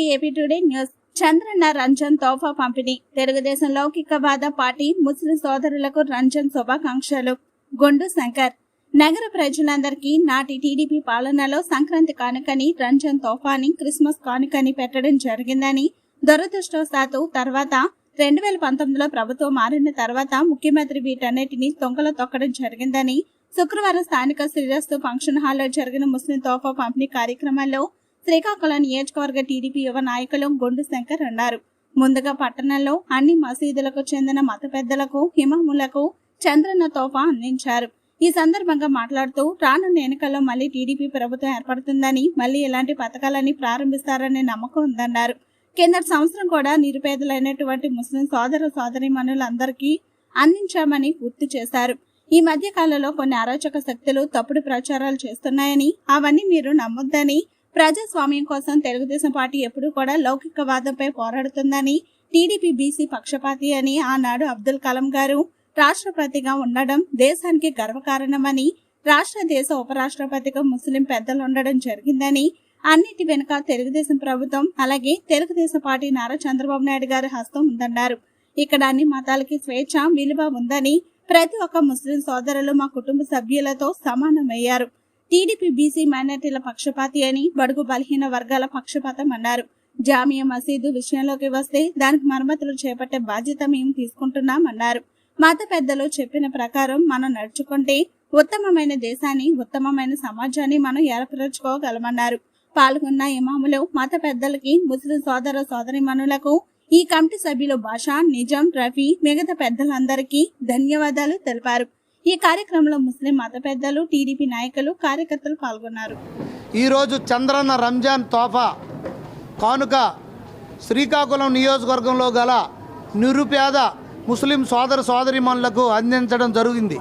To AP today news. Chandranna Ramzan Tohfa పంపిణీ. Telugu Desam లౌకికవాద party Muslim సోదరులకు రంజన్ శుభాకాంక్షలు. గుండు శంకర్. నగర ప్రజలందరికీ నాటి టీడీపీ పాలనలో సంక్రాంతి కానుకని రంజన్ తోఫాని క్రిస్మస్ కానుకని పెట్టడం జరిగిందని దురదృష్టవశాత్తు తర్వాత రెండు వేల పంతొమ్మిదిలో ప్రభుత్వం మారిన తర్వాత ముఖ్యమంత్రి వీటన్నిటిని తొంగలో తొక్కడం జరిగిందని శుక్రవారం స్థానిక శ్రీరస్తు ఫంక్షన్ హాల్లో జరిగిన ముస్లిం తోఫా పంపిణీ కార్యక్రమంలో శ్రీకాకుళం నియోజకవర్గ టీడీపీ యువ నాయకులు గొండు శంకర్ అన్నారు. ముందుగా పట్టణంలో అన్ని మసీదులకు చెందిన మత పెద్దలకు హిమములకు చంద్రన్న తోఫా అందించారు. ఈ సందర్భంగా మాట్లాడుతూ రానున్న ఎన్నికల్లో మళ్ళీ టీడీపీ ప్రభుత్వం ఏర్పడుతుందని మళ్ళీ ఇలాంటి పథకాలన్నీ ప్రారంభిస్తారనే నమ్మకం ఉందన్నారు. కిందటి సంవత్సరం కూడా నిరుపేదలైనటువంటి ముస్లిం సోదర సోదరిమణులందరికీ అందించామని గుర్తు చేశారు. ఈ మధ్య కాలంలో కొన్ని అరాచక శక్తులు తప్పుడు ప్రచారాలు చేస్తున్నాయని అవన్నీ మీరు నమ్మొద్దని ప్రజాస్వామ్యం కోసం తెలుగుదేశం పార్టీ ఎప్పుడూ కూడా లౌకికవాదంపై పోరాడుతుందని టీడీపీ బీసీ పక్షపాతి అని ఆనాడు అబ్దుల్ కలాం గారు రాష్ట్రపతిగా ఉండడం దేశానికి గర్వకారణమని రాష్ట్ర దేశ ఉపరాష్ట్రపతిగా ముస్లిం పెద్దలు ఉండడం జరిగిందని అన్నిటి వెనుక తెలుగుదేశం ప్రభుత్వం అలాగే తెలుగుదేశం పార్టీ నారా చంద్రబాబు నాయుడు గారి హస్తం ఉందన్నారు. ఇక్కడ అన్ని మతాలకి స్వేచ్ఛ విలువ ఉందని ప్రతి ఒక్క ముస్లిం సోదరులు మా కుటుంబ సభ్యులతో సమానమయ్యారు. టీడీపీ బీసీ మైనార్టీల పక్షపాతి అని బడుగు బలహీన వర్గాల పక్షపాతం అన్నారు. జామియా మసీదు విషయంలోకి వస్తే దానికి మరమ్మతులు చేపట్టే బాధ్యత మేము తీసుకుంటున్నామన్నారు. మత పెద్దలు చెప్పిన ప్రకారం మనం నడుచుకుంటే ఉత్తమమైన దేశాన్ని ఉత్తమమైన సమాజాన్ని మనం ఏర్పరచుకోగలమన్నారు. పాల్గొన్న ఇమాములు మత పెద్దలకి ముస్లిం సోదర సోదరిమణులకు ఈ కమిటీ సభ్యులు భాషా నిజాం రఫీ మిగతా పెద్దలందరికీ ధన్యవాదాలు తెలిపారు. ఈ కార్యక్రమంలో ముస్లిం మత పెద్దలు టీడీపీ నాయకులు కార్యకర్తలు పాల్గొన్నారు. ఈరోజు చంద్రన్న రంజాన్ తోఫా కానుక శ్రీకాకుళం నియోజకవర్గంలో గల నిరుపేద ముస్లిం సోదర సోదరిమణులకు అందించడం జరిగింది.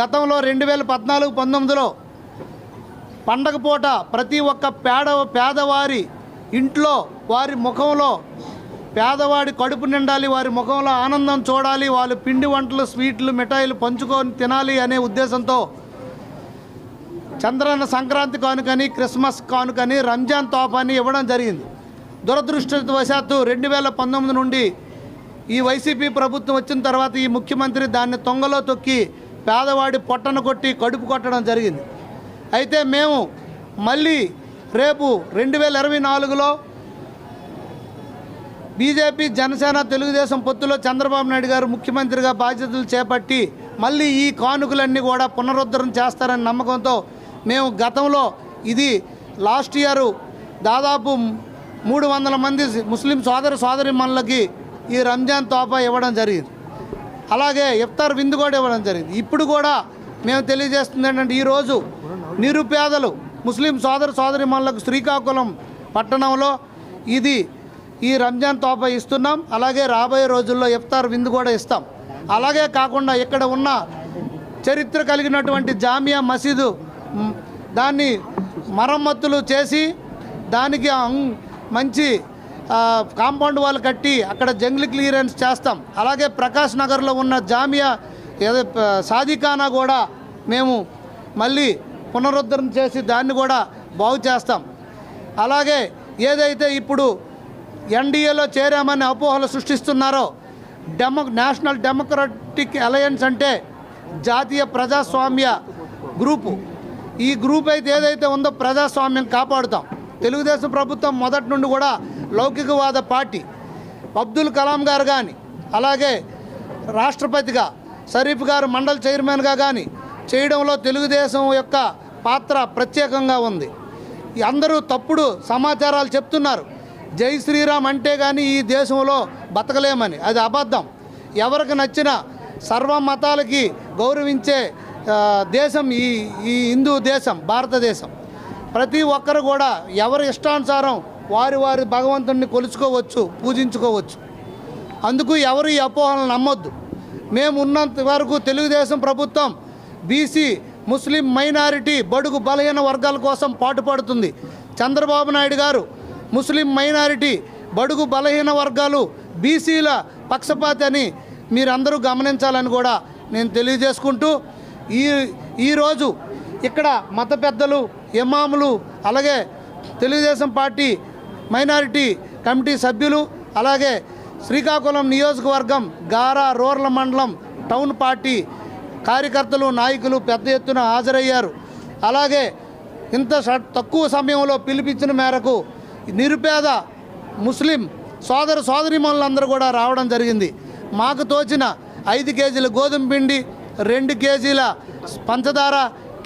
గతంలో రెండు వేల పద్నాలుగు పంతొమ్మిదిలో పండగ పూట ప్రతి ఒక్క పేద పేదవారి ఇంట్లో వారి ముఖంలో పేదవాడి కడుపు నిండాలి వారి ముఖంలో ఆనందం చూడాలి వాళ్ళు పిండి వంటలు స్వీట్లు మిఠాయిలు పంచుకొని తినాలి అనే ఉద్దేశంతో చంద్రన్న సంక్రాంతి కానుకని క్రిస్మస్ కానుకని రంజాన్ తోఫాని ఇవ్వడం జరిగింది. దురదృష్టవశాత్తు రెండు వేల పంతొమ్మిది నుండి ఈ వైసీపీ ప్రభుత్వం వచ్చిన తర్వాత ఈ ముఖ్యమంత్రి దాన్ని తొంగలో తొక్కి పేదవాడి పొట్టను కొట్టి కడుపు కొట్టడం జరిగింది. అయితే మేము మళ్ళీ రేపు రెండు వేల ఇరవై నాలుగులో బీజేపీ జనసేన తెలుగుదేశం పొత్తులో చంద్రబాబు నాయుడు గారు ముఖ్యమంత్రిగా బాధ్యతలు చేపట్టి మళ్ళీ ఈ కానుకలన్నీ కూడా పునరుద్ధరణ చేస్తారనే నమ్మకంతో మేము గతంలో ఇది లాస్ట్ ఇయర్ దాదాపు మూడు వందల మంది ముస్లిం సోదర సోదరిమణులకి ఈ రంజాన్ తోపా ఇవ్వడం జరిగింది. అలాగే ఇఫ్తార్ విందు కూడా ఇవ్వడం జరిగింది. ఇప్పుడు కూడా మేము తెలియజేస్తుంది ఏంటంటే ఈరోజు నిరుపేదలు ముస్లిం సోదర సోదరిమణులకు శ్రీకాకుళం పట్టణంలో ఇది ఈ రంజాన్ తోఫా ఇస్తున్నాం అలాగే రాబోయే రోజుల్లో ఇఫ్తార్ విందు కూడా ఇస్తాం. అలాగే కాకుండా ఇక్కడ ఉన్న చరిత్ర కలిగినటువంటి జామియా మసీదు దాన్ని మరమ్మతులు చేసి దానికి మంచి కాంపౌండ్ వాల్ కట్టి అక్కడ జంగిల్ క్లియరెన్స్ చేస్తాం. అలాగే ప్రకాష్ నగర్లో ఉన్న జామియా ఏదో సాదిఖానా కూడా మేము మళ్ళీ పునరుద్ధరణ చేసి దాన్ని కూడా బాగు చేస్తాం. అలాగే ఏదైతే ఇప్పుడు ఎన్డీఏలో చేరామని అపోహలు సృష్టిస్తున్నారో డెమో నేషనల్ డెమోక్రటిక్ అలయన్స్ అంటే జాతీయ ప్రజాస్వామ్య గ్రూపు. ఈ గ్రూప్ అయితే ఏదైతే ఉందో ప్రజాస్వామ్యం కాపాడుతాం. తెలుగుదేశం ప్రభుత్వం మొదటి నుండి కూడా లౌకికవాద పార్టీ. అబ్దుల్ కలాం గారు కానీ అలాగే రాష్ట్రపతిగా షరీఫ్ గారు మండల్ చైర్మన్గా కానీ చేయడంలో తెలుగుదేశం యొక్క పాత్ర ప్రత్యేకంగా ఉంది. అందరూ తప్పుడు సమాచారాలు చెప్తున్నారు. జై శ్రీరామ్ అంటే కానీ ఈ దేశంలో బతకలేమని. అది అబద్ధం. ఎవరికి నచ్చిన సర్వ మతాలకి గౌరవించే దేశం ఈ ఈ హిందూ దేశం భారతదేశం. ప్రతి ఒక్కరు కూడా ఎవరి ఇష్టానుసారం వారి వారి భగవంతుడిని కొలుచుకోవచ్చు పూజించుకోవచ్చు. అందుకు ఎవరు ఈ అపోహలను నమ్మొద్దు. మేము ఉన్నంత వరకు తెలుగుదేశం ప్రభుత్వం బీసీ ముస్లిం మైనారిటీ బడుగు బలహీన వర్గాల కోసం పాటుపడుతుంది. చంద్రబాబు నాయుడు గారు ముస్లిం మైనారిటీ బడుగు బలహీన వర్గాలు బీసీల పక్షపాతి అని మీరందరూ గమనించాలని కూడా నేను తెలియజేసుకుంటూ ఈ ఈరోజు ఇక్కడ మత పెద్దలు ఇమాములు అలాగే తెలుగుదేశం పార్టీ మైనారిటీ కమిటీ సభ్యులు అలాగే శ్రీకాకుళం నియోజకవర్గం గారా రూరల్ మండలం టౌన్ పార్టీ కార్యకర్తలు నాయకులు పెద్ద ఎత్తున హాజరయ్యారు. అలాగే ఇంత తక్కువ సమయంలో పిలిపించిన మేరకు నిరుపేద ముస్లిం సోదర సోదరిమణులందరూ కూడా రావడం జరిగింది. మాకు తోచిన ఐదు కేజీల గోధుమ పిండి రెండు కేజీల పంచదార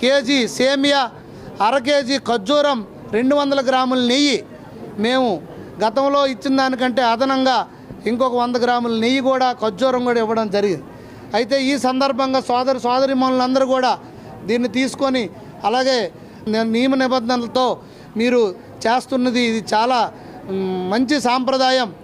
కేజీ సేమియా అర కేజీ ఖర్జూరం రెండు వందల గ్రాముల నెయ్యి. మేము గతంలో ఇచ్చిన దానికంటే అదనంగా ఇంకొక వంద గ్రాముల నెయ్యి కూడా ఖర్జూరం కూడా ఇవ్వడం జరిగింది. అయితే ఈ సందర్భంగా సోదర సోదరిమణులందరూ కూడా దీన్ని తీసుకొని అలాగే నియమ నిబంధనలతో మీరు చేస్తున్నది. ఇది చాలా మంచి సాంప్రదాయం.